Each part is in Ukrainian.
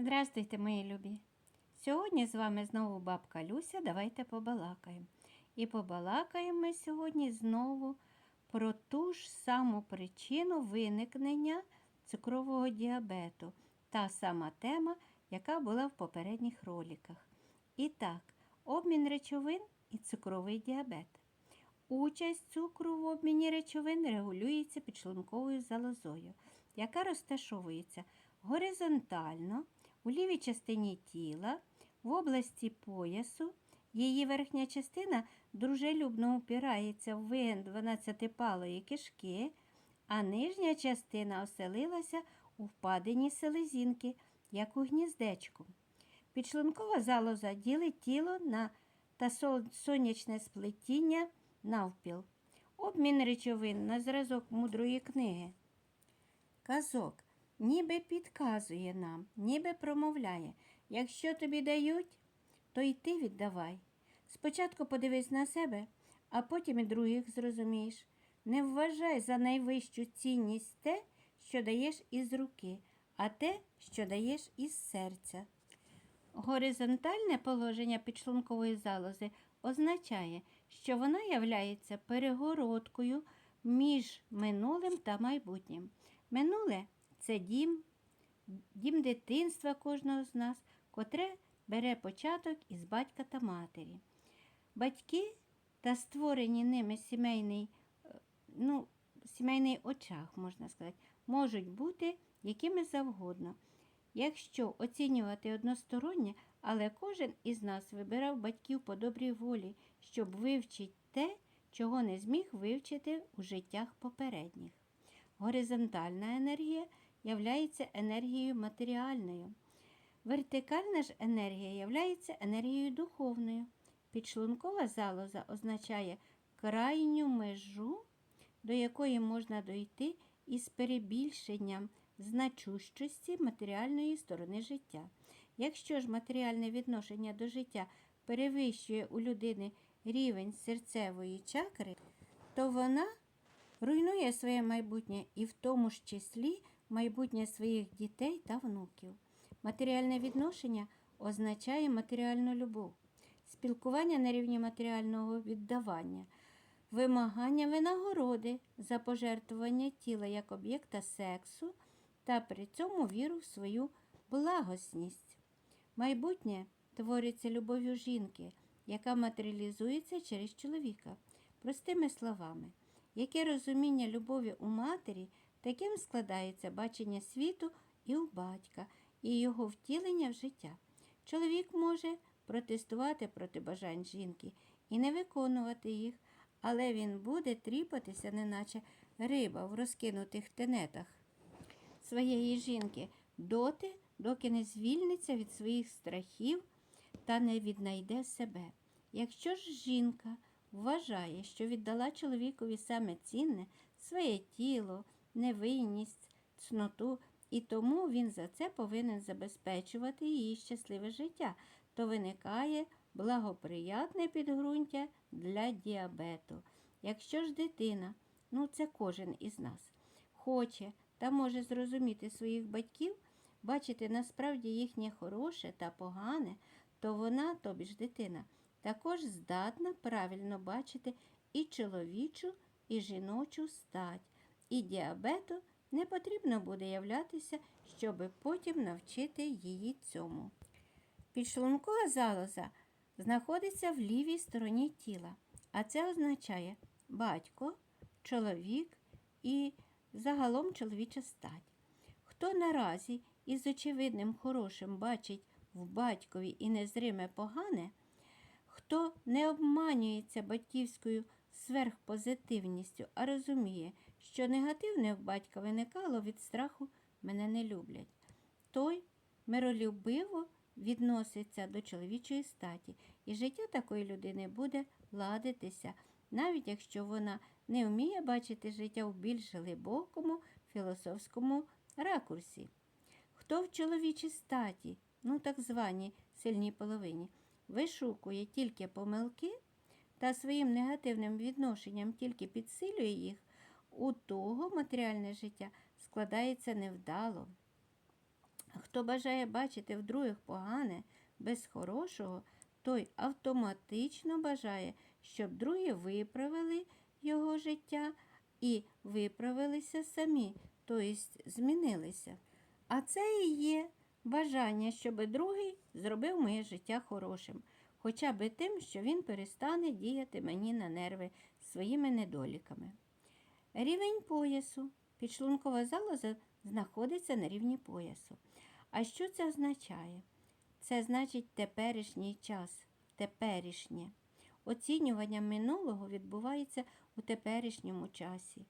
Здрастуйте, мої любі! Сьогодні з вами знову бабка Люся. Давайте побалакаємо. І побалакаємо ми сьогодні знову про ту ж саму причину виникнення цукрового діабету. Та сама тема, яка була в попередніх роликах. І так, обмін речовин і цукровий діабет. Участь цукру в обміні речовин регулюється підшлунковою залозою, яка розташовується горизонтально у лівій частині тіла, в області поясу. Її верхня частина дружелюбно упирається в вигин 12-палої кишки, а нижня частина оселилася у впадині селезінки, як у гніздечку. Підшлункова залоза ділить тіло на та сонячне сплетіння навпіл. Обмін речовин на зразок мудрої книги. Казок ніби підказує нам, ніби промовляє. Якщо тобі дають, то й ти віддавай. Спочатку подивись на себе, а потім і других зрозумієш. Не вважай за найвищу цінність те, що даєш із руки, а те, що даєш із серця. Горизонтальне положення підшлункової залози означає, що вона являється перегородкою між минулим та майбутнім. Минуле це дім, дім дитинства кожного з нас, котре бере початок із батька та матері. Батьки та створені ними сімейний, е, ну, сімейний очаг, можна сказати, можуть бути якими завгодно. Якщо оцінювати одностороннє, але кожен із нас вибирав батьків по добрій волі, щоб вивчити те, чого не зміг вивчити у життях попередніх. Горизонтальна енергія являється енергією матеріальною. Вертикальна ж енергія являється енергією духовною. Підшлункова залоза означає крайню межу, до якої можна дойти із перебільшенням значущості матеріальної сторони життя. Якщо ж матеріальне відношення до життя перевищує у людини рівень серцевої чакри, то вона руйнує своє майбутнє і в тому ж числі майбутнє своїх дітей та внуків. Матеріальне відношення означає матеріальну любов, спілкування на рівні матеріального віддавання, вимагання винагороди за пожертвування тіла як об'єкта сексу та при цьому віру в свою благосність. Майбутнє твориться любов'ю жінки, яка матеріалізується через чоловіка. Простими словами, яке розуміння любові у матері, таким складається бачення світу і у батька, і його втілення в життя. Чоловік може протестувати проти бажань жінки і не виконувати їх, але він буде тріпатися, неначе риба в розкинутих тенетах своєї жінки доти, доки не звільниться від своїх страхів та не віднайде себе. Якщо ж жінка вважає, що віддала чоловікові саме цінне своє тіло, невинність, цноту, і тому він за це повинен забезпечувати її щасливе життя, то виникає благоприятне підґрунтя для діабету. Якщо ж дитина, ну це кожен із нас, хоче та може зрозуміти своїх батьків, бачити насправді їхнє хороше та погане, то вона, тобі ж дитина, також здатна правильно бачити і чоловічу, і жіночу стать. І діабету не потрібно буде являтися, щоби потім навчити її цьому. Підшлункова залоза знаходиться в лівій стороні тіла, а це означає батько, чоловік і загалом чоловіча стать. Хто наразі із очевидним хорошим бачить в батькові і незриме погане, хто не обманюється батьківською сверхпозитивністю, а розуміє, що негативне в батька виникало від страху мене не люблять, той миролюбиво відноситься до чоловічої статі, і життя такої людини буде ладитися, навіть якщо вона не вміє бачити життя в більш глибокому філософському ракурсі. Хто в чоловічій статі, ну так званій сильній половині, вишукує тільки помилки та своїм негативним відношенням тільки підсилює їх, у того матеріальне життя складається невдало. Хто бажає бачити в других погане без хорошого, той автоматично бажає, щоб другі виправили його життя і виправилися самі, тобто змінилися. А це і є бажання, щоб другий зробив моє життя хорошим, хоча би тим, що він перестане діяти мені на нерви своїми недоліками. Рівень поясу. Підшлункова залоза знаходиться на рівні поясу. А що це означає? Це значить теперішній час, теперішнє. Оцінювання минулого відбувається у теперішньому часі.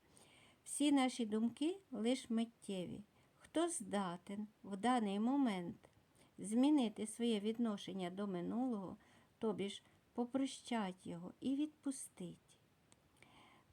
Всі наші думки лише миттєві. Хто здатен в даний момент змінити своє відношення до минулого, тобі ж попрощать його і відпустить.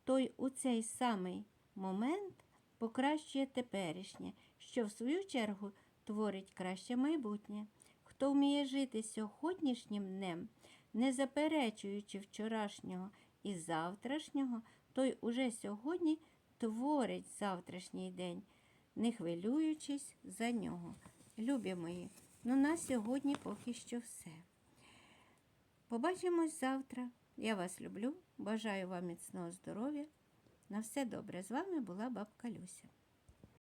Той у цей самий момент покращує теперішнє, що в свою чергу творить краще майбутнє. Хто вміє жити сьогоднішнім днем, не заперечуючи вчорашнього і завтрашнього, той уже сьогодні творить завтрашній день, не хвилюючись за нього. Любі мої, ну на сьогодні поки що все. Побачимось завтра. Я вас люблю, бажаю вам міцного здоров'я. На все добре. З вами була бабка Люся.